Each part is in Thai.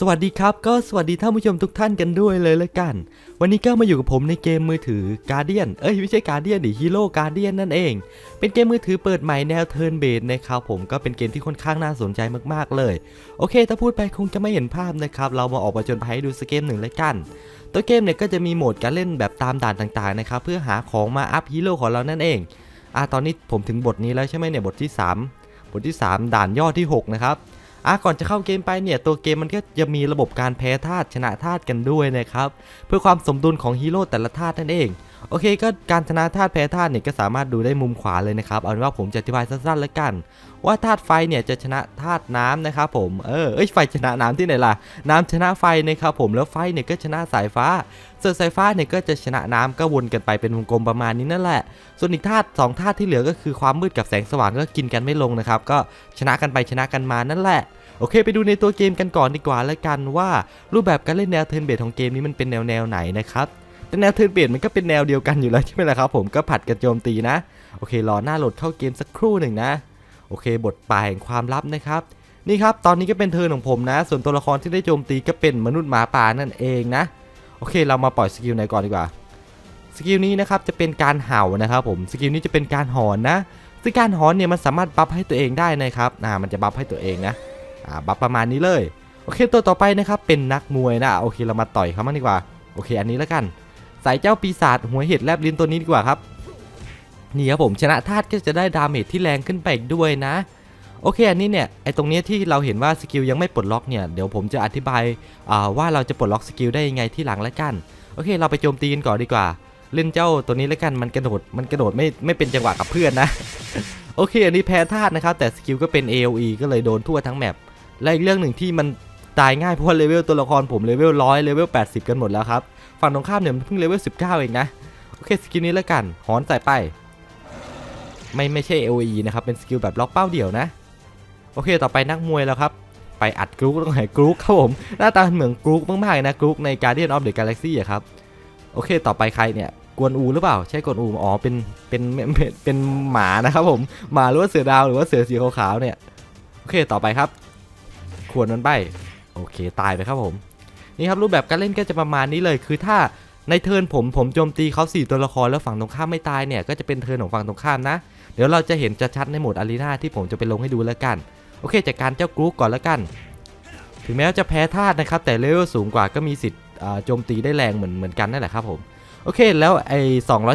สวัสดีครับ ก็สวัสดีท่านผู้ชมทุกท่านกันด้วยเลยละกัน วันนี้ก็มาอยู่กับผมในเกมมือถือ Guardian เอ้ยไม่ใช่ Guardian ดิ Hero Guardian นั่นเอง เป็นเกมมือถือเปิดใหม่แนว Turn Based นะครับผมก็เป็นเกมที่ค่อนข้างน่าสนใจมากๆเลย โอเค ถ้าพูดไปคงจะไม่เห็นภาพนะครับ เรามาออกมาจนภัยให้ดูสเกมหนึ่งละกัน ตัวเกมเนี่ยก็จะมีโหมดการเล่นแบบตามด่านต่างๆนะครับเพื่อหาของมาอัพฮีโร่ของเรานั่นเองอะตอนนี้ผมถึงบทนี้แล้วใช่ไหมเนี่ยบทที่สามบทที่สามด่านย่อที่หกนะครับ อะก่อนจะเข้าเกมไปเนี่ยตัวเกมมันก็จะมีระบบการแพ้ธาตุชนะธาตุกันด้วยนะครับเพื่อความสมดุลของฮีโร่แต่ละธาตุนั่นเองโอเคก็การชนะธาตุแพ้ธาตุเนี่ยก็สามารถดูได้มุมขวาเลยนะครับเอาเป็นว่าผมจะอธิบายสั้นๆแล้วกัน ว่าธาตุไฟเนี่ยจะชนะธาตุน้ำนะครับผมเออเอ้ยไฟชนะน้ำที่ไหนล่ะ น้ำชนะไฟนะครับผมแล้วไฟเนี่ยก็ชนะสายฟ้าส่วนสายฟ้าเนี่ยก็จะชนะน้ำก็วนกันไปเป็นวงกลมประมาณนี้นั่นแหละ ส่วนอีกธาตุสองธาตุที่เหลือก็คือความมืดกับแสงสว่างก็กินกันไม่ลงนะครับก็ชนะกันไปชนะกันมานั่นแหละ โอเค ไปดูในตัวเกมกันก่อนดีกว่าแล้วกันว่า รูปแบบการเล่นแนวเทิร์นเบสของเกมนี้มันเป็นแนวแนวไหนนะครับแต่แนวเทิร์นเบสมันก็เป็นแนวเดียวกันอยู่แล้วใช่ไหมล่ะครับผมก็ผัดกันโจมตีนะโอเครอหน้าโหลดเข้าเกมสักครู่หนึ่งนะโอเค บทปลายแห่งความลับนะครับนี่ครับตอนนี้ก็เป็นเทิร์นของผมนะ ส่วนตัวละครที่ได้โจมตีก็เป็นมนุษย์หมาป่านั่นเองนะโอเค เรามาปล่อยสกิลไหนก่อนดีกว่าสกิลนี้นะครับจะเป็นการเห่านะครับผมสกิลนี้จะเป็นการหอนนะซึ่งการหอนเนี่ยมันสามารถบัฟให้ตัวเองได้นะครับอ่ามันจะบัฟให้ตัวเองนะ อ่าบัฟประมาณนี้เลย โอเคตัวต่อไปนะครับเป็นนักมวยนะโอเคเรามาต่อยเขาบ้างดีกว่า โอเค อันนี้แล้วกันใส่เจ้าปีศาจหัวเห็ดแลบลิ้นตัวนี้ดีกว่าครับ นี่ครับผมชนะธาตุก็จะได้ดาเมจที่แรงขึ้นไปอีกด้วยนะ โอเคอันนี้เนี่ยไอตรงเนี้ยที่เราเห็นว่าสกิลยังไม่ปลดล็อกเนี่ยเดี๋ยวผมจะอธิบายาว่าเราจะปลดล็อกสกิลได้ยังไงที่หลังแล้วกัน โอเคเราไปโจมตีกันก่อนดีกว่าเล่นเจ้าตัวนี้แล้วกันมันกระโดดมันกระโดดไม่ไม่เป็นจังหวะกับเพื่อนนะ โอเค อันนี้แพ้ธาตุนะครับ แต่สกิลก็เป็น AOE ก็เลยโดนทั่วทั้งแมป และอีกเรื่องหนึ่งที่มันตายง่ายเพราะว่าเลเวลตัวละครผมเลเวลร้อยเลเวล80 กันหมดแล้วครับ ฝั่งตรงข้ามเนี่ยมันเพิ่งเลเวล19 เองนะ โอเคสกิลนี้แล้วกัน หอนใส่ไป ไม่ไม่ใช่ AOE นะครับ เป็นสกิลแบบล็อกเป้าเดี่ยวนะ โอเคต่อไปนักมวยแล้วครับ ไปอัดกรุ๊กต้องไหนกรุ๊กครับผม หน้าตาเหมือนกรุ๊กมากๆนะกรุ๊กใน Guardian of the Galaxy อะครับ โอเคต่อไปใครเนี่ยกวนอูหรือเปล่า ใช่กวนอูอ๋อเป็นเป็นเป็นเป็นหมานะครับผมหมาหรือว่าเสือดาวหรือว่าเสือสีขาวๆเนี่ยโอเคต่อไปครับ ขวนมันไป โอเคตายไปครับผม นี่ครับรูปแบบการเล่นก็จะประมาณนี้เลย คือถ้าในเทิร์นผมผมโจมตีเขา4ตัวละครแล้วฝั่งตรงข้ามไม่ตายเนี่ยก็จะเป็นเทิร์นของฝั่งตรงข้ามนะ เดี๋ยวเราจะเห็นจะชัดในโหมดอารีนาที่ผมจะไปลงให้ดูแล้วกัน โอเคจากการเจ้ากรุ๊ปก่อนแล้วกัน ถึงแม้ว่าจะแพ้ธาตุนะครับแต่เลเวลสูงกว่าก็มีสิทธิ์โจมตีได้แรงเหมือนเหมือนกันนั่นแหละครับผมโอเค แล้วไอ้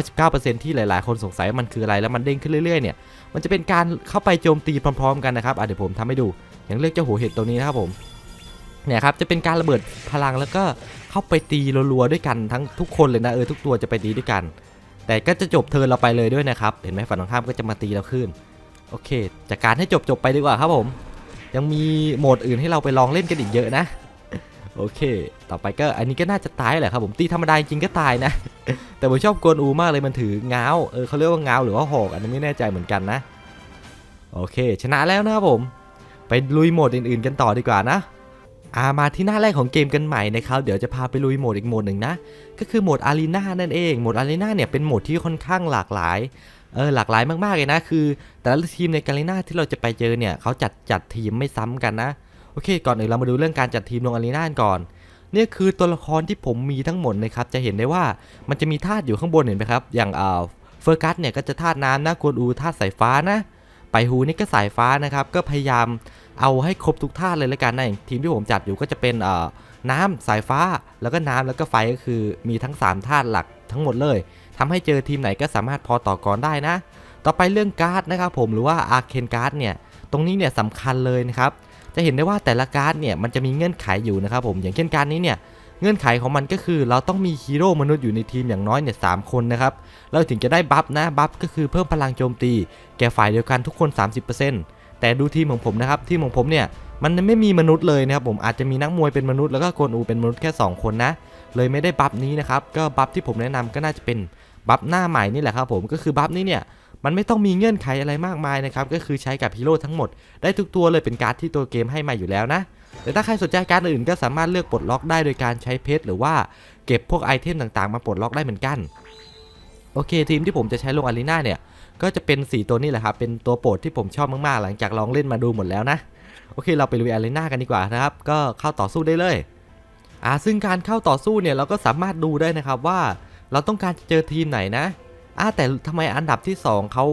219%ที่หลาย ๆ คนสงสัยมันคืออะไรแล้วมันเด้งขึ้นเรื่อย ๆ เนี่ย มันจะเป็นการเข้าไปโจมตีพร้อม ๆ กันนะครับอะเดี๋ยวผมทำให้ดู อย่างเลือกเจ้าหัวเห็ดตัวนี้นะครับผมเนี่ยครับจะเป็นการระเบิดพลังแล้วก็เข้าไปตีรัวๆด้วยกันทั้งทุกคนเลยนะเออทุกตัวจะไปตีด้วยกัน แต่ก็จะจบเทิร์นเราไปเลยด้วยนะครับเห็นไหมฝั่งตรงข้ามก็จะมาตีเราขึ้นโอเคจากการให้จบๆไปดีกว่าครับผม ยังมีโหมดอื่นให้เราไปลองเล่นกันอีกเยอะนะโอเค ต่อไปก็อันนี้ก็น่าจะตายแหละครับผมตีธรรมดาจริงก็ตายนะ แต่ผมชอบกวนอูมากเลยมันถือง้าเออเขาเรียกว่าเงาหรือว่าหอกอันนี้ไม่แน่ใจเหมือนกันนะ โอเค ชนะแล้วนะครับผม ไปลุยโหมดอื่นๆกันต่อดีกว่านะอามาที่หน้าแรกของเกมกันใหม่นะครับ เดี๋ยวจะพาไปลุยโหมดอีกโหมดหนึ่งนะ ก็คือโหมดอารีนานั่นเอง โหมดอารีนาเนี่ยเป็นโหมดที่ค่อนข้างหลากหลาย เออหลากหลายมากๆเลยนะ คือ แต่ละทีมในการีนาที่เราจะไปเจอเนี่ยเขาจัดจัดทีมไม่ซ้ำกันนะ โอเค ก่อนอื่นเรามาดูเรื่องการจัดทีมลงอารีนากันก่อน เนี่ยคือตัวละครที่ผมมีทั้งหมดนะครับ จะเห็นได้ว่ามันจะมีธาตุอยู่ข้างบนเห็นไหมครับ อย่างเอ่อเฟอร์กัสเนี่ยก็จะธาตุน้ำนะกวนอูธาตุสายฟ้านะ ไปฮูนี่ก็สายฟ้านะครับ ก็พยายามเอาให้ครบทุกธาเลยละกันนะอย่างทีมที่ผมจัดอยู่ก็จะเป็นเอ่อน้ำสายฟ้าแล้วก็น้ำแล้วก็ไฟก็คือมีทั้ง3ธาหลักทั้งหมดเลยทำให้เจอทีมไหนก็สามารถพอต่อกรได้นะ ต่อไปเรื่องการ์ดนะครับผมหรือว่าอาร์เคนการ์ดเนี่ยตรงนี้เนี่ยสำคัญเลยนะครับจะเห็นได้ว่าแต่ละการ์ดเนี่ยมันจะมีเงื่อนไขอยู่นะครับผมอย่างเช่นการ์ดนี้เนี่ย เงื่อนไขของมันก็คือเราต้องมีฮีโร่มนุษย์อยู่ในทีมอย่างน้อยเนี่ยสามคนนะครับ เราถึงจะได้บัฟนะบัฟก็คือเพิ่มพลังโจมตี แก่ฝ่ายเดียวกันทุกคน 30%แต่ดูทีมของผมนะครับทีมของผมเนี่ยมันไม่มีมนุษย์เลยนะครับผมอาจจะมีนักมวยเป็นมนุษย์แล้วก็กนอูเป็นมนุษย์แค่ 2 คนนะ เลยไม่ได้บัฟนี้นะครับก็บัฟที่ผมแนะนำก็น่าจะเป็นบัฟหน้าใหม่นี่แหละครับผมก็คือบัฟนี้เนี่ยมันไม่ต้องมีเงื่อนไขอะไรมากมายนะครับก็คือใช้กับฮีโร่ทั้งหมดได้ทุกตัวเลยเป็นการ์ดที่ตัวเกมให้มาอยู่แล้วนะ แต่ถ้าใครสนใจการอื่นก็สามารถเลือกปลดล็อกได้โดยการใช้เพชรหรือว่าเก็บพวกไอเทมต่างๆ มาปลดล็อกได้เหมือนกันโอเคทีมที่ผมจะใช้ลงอารีนาเนี่ยก็จะเป็น 4 ตัวนี้แหละครับเป็นตัวโปรดที่ผมชอบมากๆ หลังจากลองเล่นมาดูหมดแล้วนะโอเคเราไปลุยอารีนากันดีกว่านะครับก็เข้าต่อสู้ได้เลยอ่าซึ่งการเข้าต่อสู้เนี่ยเราก็สามารถดูได้นะครับว่าเราต้องการจะเจอทีมไหนนะอ่าแต่ทำไมอันดับที่สองเขา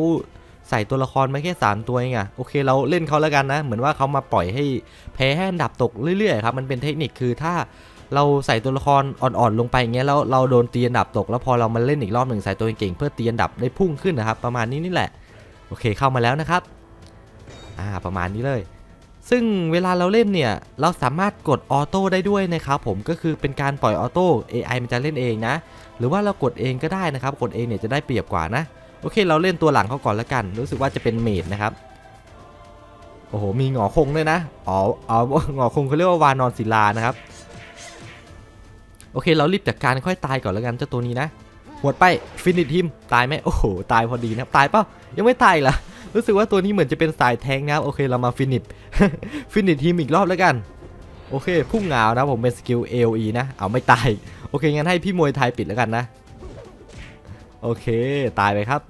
ใส่ตัวละครมาแค่สามตัวเองอะโอเคเราเล่นเขาแล้วกันนะ เหมือนว่าเขามาปล่อยให้แพ้ให้อันดับตกเรื่อยๆครับมันเป็นเทคนิคคือถ้าเราใส่ตัวละครอ่อนๆลงไปอย่างเงี้ยแล้วเราโดนตีอันดับตก แล้วพอเรามาเล่นอีกรอบหนึ่งใส่ตัวเก่งๆเพื่อตีอันดับได้พุ่งขึ้นนะครับ ประมาณนี้นี่แหละ โอเคเข้ามาแล้วนะครับอ่าประมาณนี้เลย ซึ่งเวลาเราเล่นเนี่ยเราสามารถกดออโต้ได้ด้วยนะครับผมก็คือเป็นการปล่อยออโต้ AI มันจะเล่นเองนะ หรือว่าเรากดเองก็ได้นะครับ กดเองเนี่ยจะได้เปรียบกว่านะ โอเค เราเล่นตัวหลังเขาก่อนแล้วกัน รู้สึกว่าจะเป็นเมดนะครับ โอ้โห มีหงอคงด้วยนะ อ๋ออ๋อหงอคงเขาเรียกว่าวานอนศิลานะครับ โอเค เรารีบจัดการค่อยตายก่อนแล้วกันเจ้าตัวนี้นะหวดไปฟินิชทีมตายไหมโอ้โห ตายพอดีนะครับตายเปล่ายังไม่ตายเหรอรู้สึกว่าตัวนี้เหมือนจะเป็นสายแทงนะครับโอเคเรามาฟินิชฟินิชทีมอีกรอบแล้วกัน โอเค พุ่งเหงานะผมเป็นสกิล AOE นะ เอาไม่ตาย โอเค งั้นให้พี่มวยไทยปิดแล้วกันนะ โอเค ตายไปครับ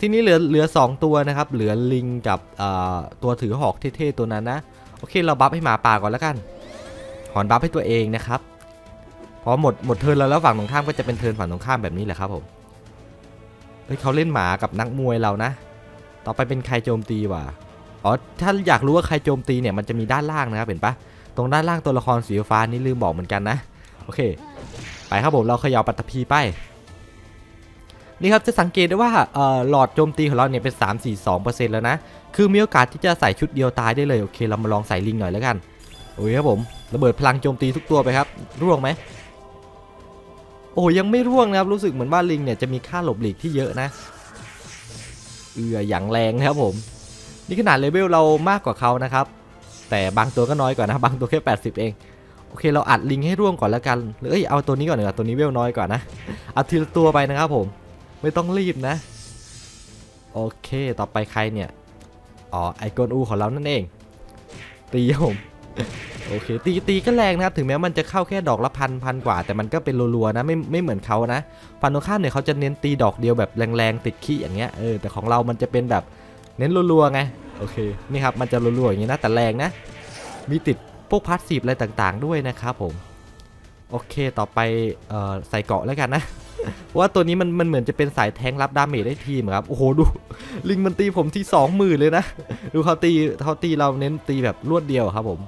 ทีนี้เหลือเหลือ 2 ตัวนะครับ เหลือลิงกับตัวถือหอกเท่ๆตัวนั้นนะ โอเคเราบัฟให้หมาป่าก่อนแล้วกัน หอนบัฟให้ตัวเองนะครับพอหมดหมดเทิร์นแล้วแล้วฝั่งตรงข้ามก็จะเป็นเทิร์นฝั่งตรงข้ามแบบนี้แหละครับผมเฮ้ยเขาเล่นหมากับนักมวยเรานะ ต่อไปเป็นใครโจมตีว่ะ อ๋อถ้าอยากรู้ว่าใครโจมตีเนี่ยมันจะมีด้านล่างนะครับเห็นปะตรงด้านล่างตัวละครสีฟ้านี่ลืมบอกเหมือนกันนะ โอเค ไปครับผมเราเขย่าปัตตภีไป นี่ครับจะสังเกตได้ว่าหลอดโจมตีของเราเนี่ยเป็น 3 4 2 แล้วนะ คือมีโอกาสที่จะใส่ชุดเดียวตายได้เลย โอเค เรามาลองใส่ลิงหน่อยแล้วกัน โอ้ยครับผมระเบิดพลังโจมตีทุกตัวไปครับ ร่วงไหม โอ้ยังไม่ร่วงนะครับ รู้สึกเหมือนว่าลิงเนี่ยจะมีค่าหลบหลีกที่เยอะนะ เอืออย่างแรงนะครับผม นี่ขนาดเลเวลเรามากกว่าเขานะครับ แต่บางตัวก็น้อยกว่านะ บางตัวแค่ 80 เองโอเคเราอัดลิงให้ร่วงก่อนแล้วกันหรือเอ้ยเอาตัวนี้ก่อนเนีกว่ยตัวนี้เวลน้อยกว่านะ เอาทีละตัวไปนะครับผม ไม่ต้องรีบนะ โอเค ต่อไปใครเนี่ย อ๋อ ไอโกนอูของเรานั่นเอง ตีผมโอเค ตีตีก็แรงนะถึงแม้มันจะเข้าแค่ดอกละพันพันกว่า แต่มันก็เป็นรัวๆนะไม่ไม่เหมือนเขานะฟันตรงข้ามเนี่ยเขาจะเน้นตีดอกเดียวแบบแรงๆติดขี้อย่างเงี้ยเออแต่ของเรามันจะเป็นแบบเน้นรัวๆไงโอเคนี่ครับมันจะรัวๆอย่างงี้นะแต่แรงนะ มีติดพวกพาสซีฟอะไรต่างๆ ด้วยนะครับผมโอเคต่อไปออใส่เกาะแล้วกันนะ เพราะว่าตัวนี้มันมันเหมือนจะเป็นสายแทงรับดาเมจได้ทีมครับ โอ้โหดู ลิงมันตีผมที่สองหมื่นเลยนะ ดูเขาตีเขาตีเราเน้นตีแบบรวดเดียวครับผม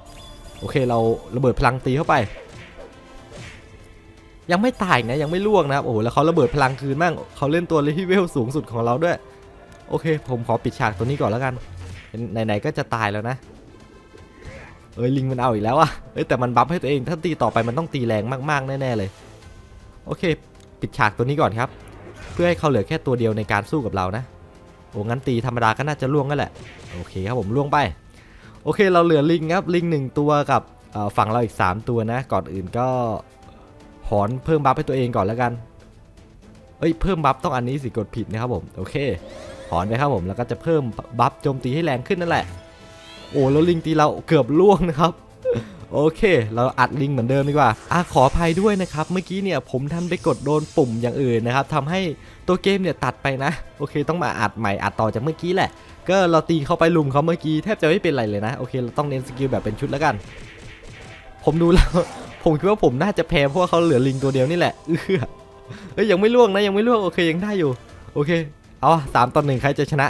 โอเคเราระเบิดพลังตีเข้าไป ยังไม่ตายนะยังไม่ล่วงนะครับโอ้โหแล้วเขาระเบิดพลังคืนมั่งเขาเล่นตัวเลเวลสูงสุดของเราด้วย โอเค ผมขอปิดฉากตัวนี้ก่อนแล้วกันไหนๆก็จะตายแล้วนะเอ้ยลิงมันเอาอีกแล้วอะเอ้ยแต่มันบัฟให้ตัวเองถ้าตีต่อไปมันต้องตีแรงมากๆแน่ๆเลย โอเค ปิดฉากตัวนี้ก่อนครับ เพื่อให้เขาเหลือแค่ตัวเดียวในการสู้กับเรานะโอ้งั้นตีธรรมดาก็น่าจะล่วงก็แหละโอเคครับผมล่วงไป โอเคเราเหลือลิงครับลิงหนึ่งตัวกับฝั่งเราอีก 3 ตัวนะ ก่อนอื่นก็หอนเพิ่มบัฟให้ตัวเองก่อนแล้วกันเอ้ยเพิ่มบัฟต้องอันนี้สิกดผิดนะครับผมโอเคหอนไปครับผมแล้วก็จะเพิ่มบัฟโจมตีให้แรงขึ้นนั่นแหละ โอ้แล้วลิงตีเราเกือบล่วงนะครับ โอเค เราอัดลิงเหมือนเดิมดีกว่าอะขออภัยด้วยนะครับ เมื่อกี้เนี่ยผมทันไปกดโดนปุ่มอย่างอื่นนะครับทำให้ตัวเกมเนี่ยตัดไปนะ โอเค ต้องมาอัดใหม่อัดต่อจากเมื่อกี้แหละ ก็เราตีเข้าไปลุมเขาเมื่อกี้แทบจะไม่เป็นไรเลยนะ โอเค เราต้องเน้นสกิลแบบเป็นชุดแล้วกัน ผมดูแล้ว ผมคิดว่าผมน่าจะแพ้เพราะว่าเขาเหลือลิงตัวเดียวนี่แหละเออเฮ้ยยังไม่ล่วงนะยังไม่ล่วงโอเคยังได้อยู่ โอเค เอาสามต่อหนึ่งใครจะชนะ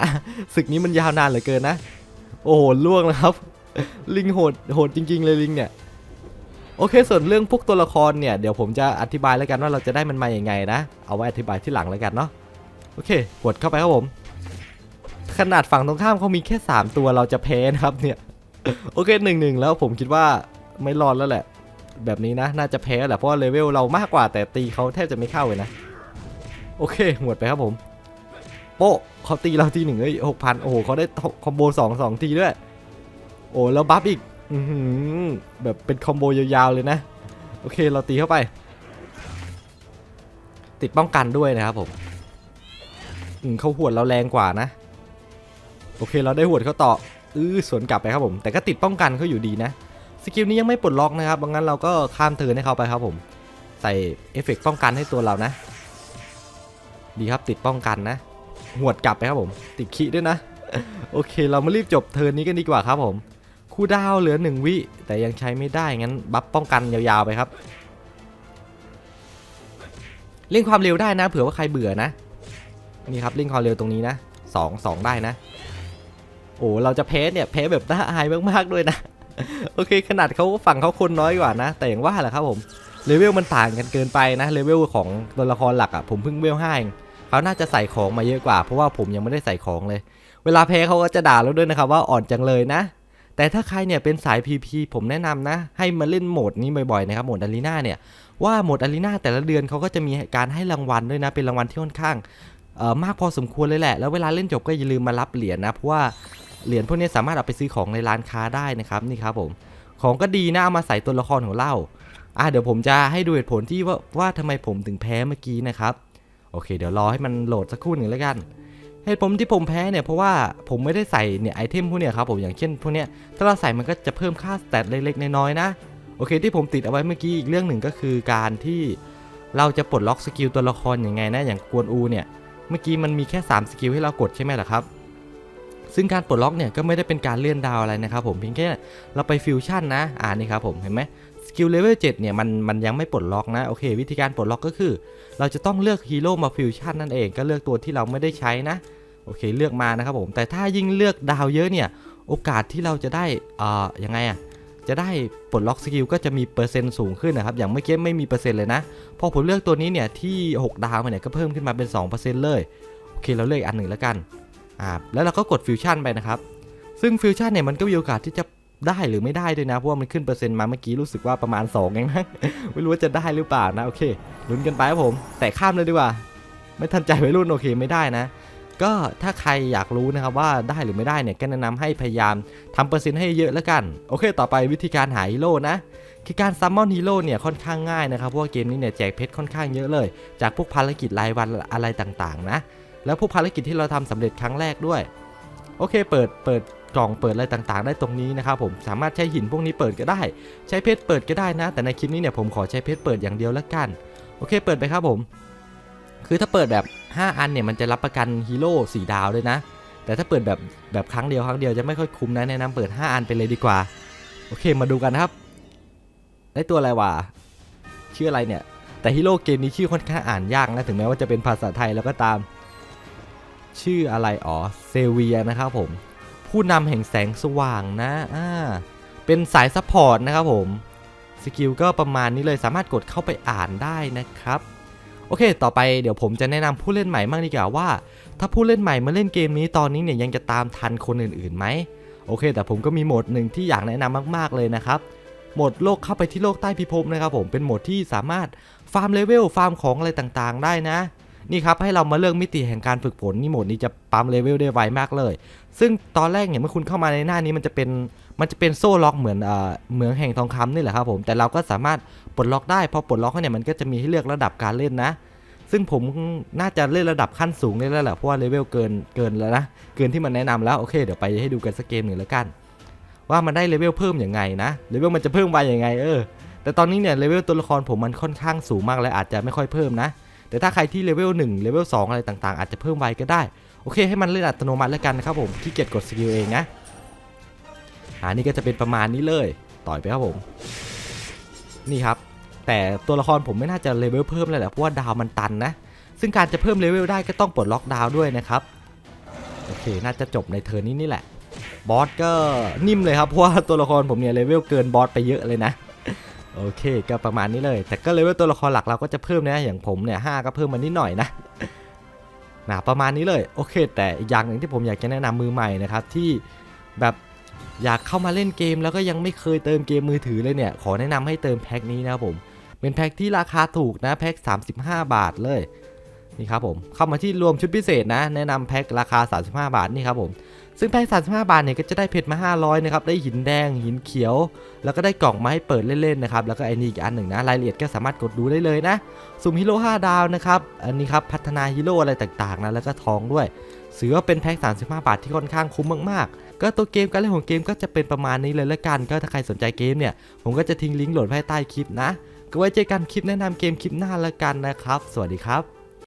ศึกนี้มันยาวนานเหลือเกินนะ โอ้โหล่วงแล้วครับ ลิงโหดโหดจริง ๆ เลยลิงเนี่ยโอเค ส่วนเรื่องพวกตัวละครเนี่ยเดี๋ยวผมจะอธิบายแล้วกันว่าเราจะได้มันมาอย่างไงนะ เอาไว้อธิบายที่หลังแล้วกันเนาะโอเคกดเข้าไปครับผม ขนาดฝั่งตรงข้ามเขามีแค่ 3 ตัวเราจะแพ้นะครับเนี่ยโอเคหนึ่งหนึ่งแล้วผมคิดว่าไม่รอดแล้วแหละ แบบนี้นะน่าจะแพ้แหละเพราะเลเวลเรามากกว่าแต่ตีเขาแทบจะไม่เข้าเลยนะ โอเคหวดไปครับผม โป๊ะเขาตีเราทีหนึ่งเอ้ยหกพันโอ้โหเขาได้คอมโบสองสองทีด้วย โอ้แล้วบัฟอีกอแบบเป็นคอมโบยาวๆเลยนะ โอเคเราตีเข้าไป ติดป้องกันด้วยนะครับผมเขาหวดเราแรงกว่านะ โอเคเราได้หวดเขาต่ออื้อสวนกลับไปครับผม แต่ก็ติดป้องกันเขาอยู่ดีนะสกิลนี้ยังไม่ปลดล็อกนะครับงั้นเราก็ข้ามเทินให้เขาไปครับผม ใส่เอฟเฟกต์ป้องกันให้ตัวเรานะ ดีครับติดป้องกันนะหวดกลับไปครับผม ติดขีด้วยนะ โอเค เรามารีบจบเทิร์นนี้กันดีกว่าครับผม คูลดาวเหลือ 1 วิ แต่ยังใช้ไม่ได้งั้นบัฟป้องกันยาวๆไปครับเร่งความเร็วได้นะ เผื่อว่าใครเบื่อนะ นี่ครับเร่งความเร็วตรงนี้นะสองสองได้นะ โอ้เราจะแพ้เนี่ยแพ้แบบน่าอายมากๆด้วยนะ โอเคขนาดเขาฝั่งเขาคนน้อยกว่านะ แต่อย่างว่าแหละครับผมเลเวลมันต่างกันเกินไปนะเลเวลของตัวละครหลักอะ่ะผมเพิ่งเวลห้าเองเขาน่าจะใส่ของมาเยอะกว่า เพราะว่าผมยังไม่ได้ใส่ของเลย เวลาแพ้เขาก็จะด่าเราด้วยนะครับว่าอ่อนจังเลยนะ แต่ถ้าใครเนี่ยเป็นสาย PP ผมแนะนำนะ ให้มาเล่นโหมดนี้บ่อยๆนะครับโหมดอารีนาเนี่ยว่าโหมดอารีนาแต่ละเดือนเขาก็จะมีการให้รางวัลด้วยนะ เป็นรางวัลที่ค่อนข้างมากพอสมควรเลยแหละ แล้วเวลาเล่นจบก็อย่าลืมมารับเหรียญนะ เพราะว่าเหรียญพวกนี้สามารถเอาไปซื้อของในร้านค้าได้นะครับนี่ครับผมของก็ดีนะเอามาใส่ตัวละครของเราอะเดี๋ยวผมจะให้ดูเหตุผลที่ว่าว่าทำไมผมถึงแพ้เมื่อกี้นะครับโอเค เดี๋ยวรอให้มันโหลดสักครู่หนึ่งแล้วกัน เหตุผลที่ผมแพ้เนี่ยเพราะว่าผมไม่ได้ใส่เนี่ยไอเทมพวกเนี้ยครับผมอย่างเช่นพวกเนี้ยถ้าเราใส่มันก็จะเพิ่มค่าสเตตเล็กๆน้อยๆนะโอเคที่ผมติดเอาไว้เมื่อกี้อีกเรื่องหนึ่งก็คือการที่เราจะปลดล็อกสกิลตัวละครยังไงนะอย่างกวนอูเนี่ยเมื่อกี้มันมีแค่ 3 สกิลให้เรากดใช่ไหมล่ะครับซึ่งการปลดล็อกเนี่ยก็ไม่ได้เป็นการเลื่อนดาวอะไรนะครับผมเพียงแค่เราไปฟิวชั่นนะอ่านี่ครับผมเห็นไหม กิลเลเวล7เนี่ยมันมันยังไม่ปลดล็อกนะโอเค วิธีการปลดล็อกก็คือ เราจะต้องเลือกฮีโร่มาฟิวชั่นนั่นเองก็เลือกตัวที่เราไม่ได้ใช้นะโอเคเลือกมานะครับผมแต่ถ้ายิ่งเลือกดาวเยอะเนี่ยโอกาสที่เราจะได้อ่ายังไงอะจะได้ปลดล็อกสกิลก็จะมีเปอร์เซ็นต์สูงขึ้นนะครับ อย่างเมื่อกี้ไม่มีเปอร์เซ็นต์เลยนะ พอผมเลือกตัวนี้เนี่ยที่ 6 ดาวมาเนี่ยก็เพิ่มขึ้นมาเป็น 2%เลย โอเคเราเลือกอีกอันหนึ่งแล้วกัน อ่า แล้วเราก็กดฟิวชั่นไปนะครับ ซึ่งฟิวชั่นเนี่ยมันก็มีโอกาสที่จะ ได้หรือไม่ได้ด้วยนะ เพราะว่ามันขึ้นเปอร์เซ็นต์มาเมื่อกี้รู้สึกว่าประมาณ2เองนะไม่รู้ว่าจะได้หรือเปล่านะโอเคลุ้นกันไปครับผม แต่ข้ามเลยดีกว่า ไม่ทันใจวัยรุ่นโอเคไม่ได้นะก็ถ้าใครอยากรู้นะครับว่าได้หรือไม่ได้เนี่ยก็แนะนำให้พยายามทำเปอร์เซ็นต์ให้เยอะแล้วกัน โอเค ต่อไปวิธีการหาฮีโร่นะคือการซัมมอนฮีโร่เนี่ยค่อนข้างง่ายนะครับเพราะว่าเกมนี้เนี่ยแจกเพชรค่อนข้างเยอะเลย จากพวกภารกิจรายวันอะไรต่างๆนะ แล้วพวกภารกิจที่เราทำสำเร็จครั้งแรกด้วย โอเค เปิดเปิด กล่องเปิดอะไรต่างๆ ได้ตรงนี้นะครับผมสามารถใช้หินพวกนี้เปิดก็ได้ ใช้เพชรเปิดก็ได้นะ แต่ในคลิปนี้เนี่ยผมขอใช้เพชรเปิดอย่างเดียวแล้วกัน โอเคเปิดไปครับผม คือถ้าเปิดแบบ 5 อันเนี่ยมันจะรับประกันฮีโร่4ดาวด้วยนะ แต่ถ้าเปิดแบบแบบครั้งเดียวครั้งเดียวจะไม่ค่อยคุ้มนะแนะนำเปิด 5 อันไปเลยดีกว่า โอเคมาดูกันครับ ได้ตัวอะไรวะชื่ออะไรเนี่ย แต่ฮีโร่เกมนี้ชื่อค่อนข้างอ่านยากนะถึงแม้ว่าจะเป็นภาษาไทยแล้วก็ตาม ชื่ออะไรอ๋อเซเวียนะครับผม ผู้นำแห่งแสงสว่างนะอ่าเป็นสายซัพพอร์ตนะครับผมสกิลก็ประมาณนี้เลยสามารถกดเข้าไปอ่านได้นะครับ โอเค ต่อไปเดี๋ยวผมจะแนะนำผู้เล่นใหม่บ้างดีกว่าว่า ถ้าผู้เล่นใหม่มาเล่นเกมนี้ตอนนี้เนี่ยยังจะตามทันคนอื่นๆไหมโอเค แต่ผมก็มีโหมดหนึ่งที่อยากแนะนำมากๆเลยนะครับโหมดโลกเข้าไปที่โลกใต้พิภพนะครับผมเป็นโหมดที่สามารถฟาร์มเลเวลฟาร์มของอะไรต่างๆ ได้นะนี่ครับให้เรามาเลือกมิติแห่งการฝึกฝนนี่โหมดนี้จะปั๊มเลเวลได้ไวมากเลย ซึ่งตอนแรกเนี่ยเมื่อคุณเข้ามาในหน้านี้มันจะเป็นมันจะเป็นโซ่ล็อกเหมือนเอ่อเหมืองแห่งทองคำนี่แหละครับผมแต่เราก็สามารถปลดล็อกได้พอปลดล็อกเนี่ยมันก็จะมีให้เลือกระดับการเล่นนะ ซึ่งผมน่าจะเล่นระดับขั้นสูงได้แล้วแหละเพราะว่าเลเวลเกินเกินแล้วนะเกินที่มันแนะนำแล้วโอเคเดี๋ยวไปให้ดูกันสักเกมหนึ่งแล้วกัน ว่ามันได้เลเวลเพิ่มยังไงนะเลเวลมันจะเพิ่มไวยังไงเออแต่ตอนนี้เนี่ยเลเวลตัวละครผมมันค่อนข้างสูงมากเลยอาจจะไม่ค่อยเพิ่มนะแต่ถ้าใครที่เลเวล1เลเวล2อะไรต่างๆ อาจจะเพิ่มไวก็ได้ โอเคให้มันเล่นอัตโนมัติแล้วกันนะครับผมขี้เกียจกดสกิลเองนะอ่านี่ก็จะเป็นประมาณนี้เลยต่อยไปครับผม นี่ครับ แต่ตัวละครผมไม่น่าจะเลเวลเพิ่มเลยแหละเพราะว่าดาวมันตันนะ ซึ่งการจะเพิ่มเลเวลได้ก็ต้องปลดล็อกดาวด้วยนะครับโอเค น่าจะจบในเทิร์นนี้นี่แหละบอสก็นิ่มเลยครับเพราะว่าตัวละครผมเนี่ยเลเวลเกินบอสไปเยอะเลยนะโอเค ก็ประมาณนี้เลย แต่ก็เลเวลตัวละครหลักเราก็จะเพิ่มนะอย่างผมเนี่ยหก็เพิ่มมานิดหน่อยนะ นะประมาณนี้เลยโอเค แต่อีกอย่างหนึ่งที่ผมอยากจะแนะนำมือใหม่นะครับที่แบบอยากเข้ามาเล่นเกมแล้วก็ยังไม่เคยเติมเกมมือถือเลยเนี่ยขอแนะนำให้เติมแพ็คนี้นะครับผมเป็นแพ็คที่ราคาถูกนะแพ็ค35 บาทเลย นี่ครับผมเข้ามาที่รวมชุดพิเศษนะ แนะนำแพ็คราคา 35 บาทนี่ครับผมซึ่งแพ็ค35 บาทเนี่ยก็จะได้เพชรมา 500 นะครับ ได้หินแดง หินเขียว แล้วก็ได้กล่องมาให้เปิดเล่นๆนะครับ แล้วก็ไอ้นี่อีกอันหนึ่งนะ รายละเอียดก็สามารถกดดูได้เลยนะ สุ่มฮีโร่5ดาวนะครับ อันนี้ครับ พัฒนาฮีโร่อะไรต่างๆนะ แล้วก็ทองด้วยถือว่าเป็นแพ็ค35 บาทที่ค่อนข้างคุ้มมากๆ ก็ตัวเกมการเล่นของเกมก็จะเป็นประมาณนี้เลยละกัน ก็ถ้าใครสนใจเกมเนี่ย ผมก็จะทิ้งลิงก์โหลดไว้ใต้คลิปนะ ก็ไว้เจอกันคลิปแนะนำเกมคลิปหน้าละกันนะครับ สวัสดีครับ